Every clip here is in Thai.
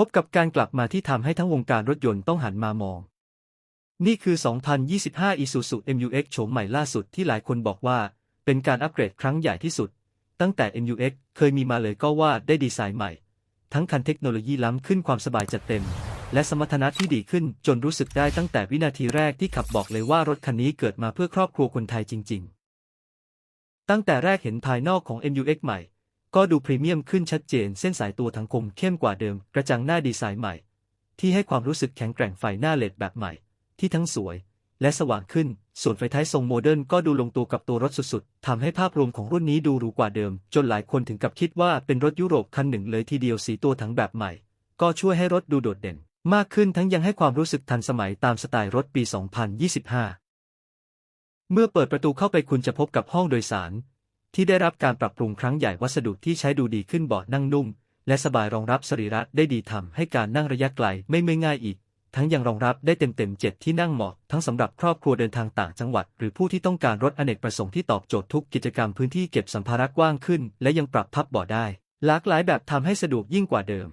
พบกับการกลับมาที่ทำให้ทั้งวงการรถยนต์ต้องหันมามอง นี่คือ 2025 Isuzu MU-X โฉมใหม่ล่าสุดที่หลายคนบอกว่า เป็นการอัปเกรดครั้งใหญ่ที่สุด ตั้งแต่ MU-X เคยมีมาเลยก็ว่าได้ดีไซน์ใหม่ ทั้งคันเทคโนโลยีล้ำขึ้นความสบายจัดเต็ม และสมรรถนะที่ดีขึ้นจนรู้สึกได้ตั้งแต่วินาทีแรกที่ขับบอกเลยว่ารถคันนี้เกิดมาเพื่อครอบครัวคนไทยจริง ๆ ตั้งแต่แรกเห็นภายนอกของ MU-X ใหม่ ก็ดูพรีเมียมขึ้นชัดเจนเส้นสายตัวทั้งคมเข้มกว่าเดิม กระจังหน้าดีไซน์ใหม่ ที่ให้ความรู้สึกแข็งแกร่งไฟหน้าเลดแบบใหม่ ที่ทั้งสวย และสว่างขึ้น ส่วนไฟท้ายทรงโมเดิร์นก็ดูลงตัวกับตัวรถสุดๆทำให้ภาพรวมของรุ่นนี้ดูหรูกว่าเดิม จนหลายคนถึงกับคิดว่าเป็นรถยุโรปคันหนึ่งเลยทีเดียวสีตัวถังแบบใหม่ ก็ช่วยให้รถดูโดดเด่น มากขึ้นทั้งยังให้ความรู้สึกทันสมัยตามสไตล์รถปี 2025 เมื่อเปิดประตูเข้าไปคุณจะพบกับห้องโดยสาร ที่ได้รับการปรับปรุงครั้งใหญ่วัสดุที่ใช้ดูดีขึ้นเบาะนั่งนุ่ม และสบายรองรับสรีระได้ดีทำให้การนั่งระยะไกลไม่เมื่อยง่ายอีก ทั้งยังรองรับได้เต็มๆเจ็ดที่นั่งเหมาะทั้งสำหรับครอบครัวเดินทางต่างจังหวัด หรือผู้ที่ต้องการรถอเนกประสงค์ที่ตอบโจทย์ทุกกิจกรรมพื้นที่เก็บสัมภาระกว้างขึ้น และยังปรับพับเบาะได้ หลากหลายแบบทำให้สะดวกยิ่งกว่าเดิม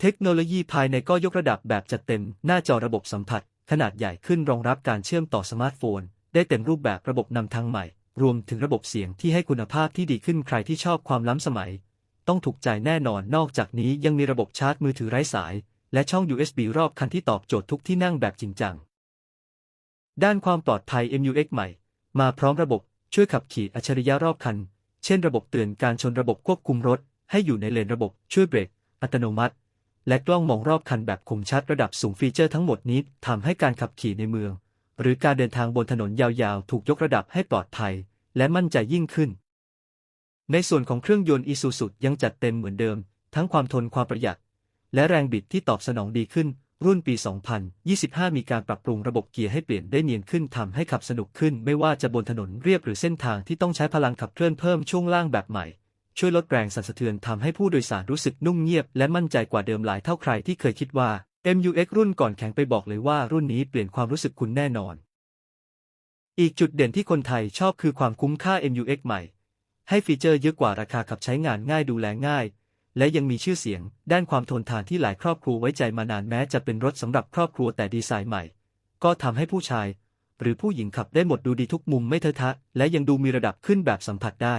เทคโนโลยีภายในก็ยกระดับแบบจัดเต็ม หน้าจอระบบสัมผัส ขนาดใหญ่ขึ้นรองรับการเชื่อมต่อสมาร์ทโฟน ได้เต็มรูปแบบระบบนำทางใหม่ รวมถึงระบบเสียงที่ให้คุณภาพที่ดีขึ้นใครที่ชอบความล้ำสมัย ต้องถูกใจแน่นอนนอกจากนี้ยังมีระบบชาร์จมือถือไร้สาย และช่อง USB รอบคันที่ตอบโจทย์ทุกที่นั่งแบบจริงจัง ด้านความปลอดภัย MUX ใหม่ มาพร้อมระบบช่วยขับขี่อัจฉริยะรอบคัน เช่น ระบบเตือนการชนระบบควบคุมรถ ให้อยู่ในเลนระบบช่วยเบรกอัตโนมัติ และกล้องมองรอบคันแบบคมชัดระดับสูงฟีเจอร์ทั้งหมดนี้ทำให้การขับขี่ในเมือง หรือการเดินทางบนถนนยาวๆ ถูกยกระดับให้ปลอดภัย และมั่นใจยิ่งขึ้น ในส่วนของเครื่องยนต์ Isuzu ยังจัดเต็มเหมือนเดิม ทั้งความทนความประหยัด และแรงบิดที่ตอบสนองดีขึ้น รุ่นปี 2025 มีการปรับปรุงระบบเกียร์ให้เปลี่ยนได้เนียนขึ้นทำให้ขับสนุกขึ้น ไม่ว่าจะบนถนนเรียบหรือเส้นทางที่ต้องใช้พลังขับเคลื่อนเพิ่มช่วงล่างแบบใหม่ช่วยลดแรงสั่นสะเทือนทำให้ผู้โดยสารรู้สึกนุ่มเงียบและมั่นใจกว่าเดิมหลายเท่าใครที่เคยคิดว่า MUX รุ่นก่อนแข็งไปบอกเลยว่ารุ่นนี้เปลี่ยนความรู้สึกคุณแน่นอน อีกจุดเด่นที่คนไทยชอบคือความคุ้มค่า MUX ใหม่ ให้ฟีเจอร์เยอะกว่าราคาขับใช้งานง่ายดูแลง่าย และยังมีชื่อเสียง ด้านความทนทานที่หลายครอบครัวไว้ใจมานานแม้จะเป็นรถสำหรับครอบครัวแต่ดีไซน์ใหม่ ก็ทำให้ผู้ชาย หรือผู้หญิงขับได้หมดดูดีทุกมุมไม่เทอะทะ และยังดูมีระดับขึ้นแบบสัมผัสได้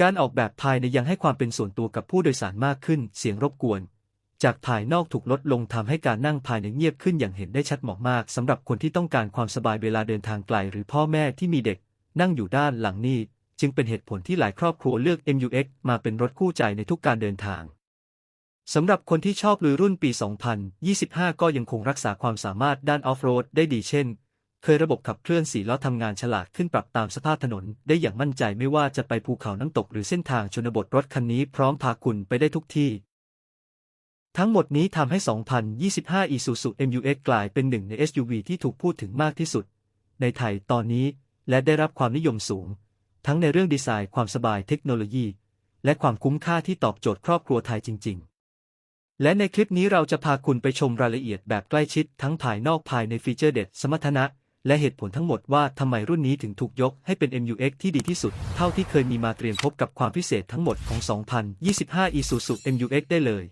การออกแบบภายในยังให้ความเป็นส่วนตัวกับผู้โดยสารมากขึ้น เสียงรบกวน จากภายนอกถูกลดลงทำให้การนั่งภายในเงียบขึ้นอย่างเห็นได้ชัดเหมาะมากสำหรับคนที่ต้องการความสบายเวลาเดินทางไกลหรือพ่อแม่ที่มีเด็ก นั่งอยู่ด้านหลังนี่จึงเป็นเหตุผลที่หลายครอบครัวเลือก MUX มาเป็นรถคู่ใจในทุกการเดินทางสำหรับคนที่ชอบลุยรุ่นปี 2025 ก็ยังคงรักษาความสามารถด้านออฟโรดได้ดีเช่น เคยระบบขับเคลื่อนสีล้อทำงานฉลาดขึ้นปรับตามสภาพถนน ได้อย่างมั่นใจไม่ว่าจะไปภูเขาน้ำตกหรือเส้นทางชนบทรถคันนี้พร้อมพาคุณไปได้ทุกที่ ทั้งหมดนี้ทำให้ 2025 Isuzu MUX กลายเป็นหนึ่งใน SUV ที่ถูกพูดถึงมากที่สุด ในไทยตอนนี้และได้รับความนิยมสูง ทั้งในเรื่องดีไซน์ความสบายเทคโนโลยี และความคุ้มค่าที่ตอบโจทย์ครอบครัวไทยจริง ๆ และในคลิปนี้เราจะพาคุณไปชมรายละเอียดแบบใกล้ชิดทั้งภายนอกภายในฟีเจอร์เด็ด สมรรถนะ และเหตุผลทั้งหมดว่าทำไมรุ่นนี้ถึงถูกยกให้เป็น MUX ที่ดีที่สุด เท่าที่เคยมีมาเตรียมพบกับความพิเศษทั้งหมดของ 2025 Isuzu MUX ได้เลย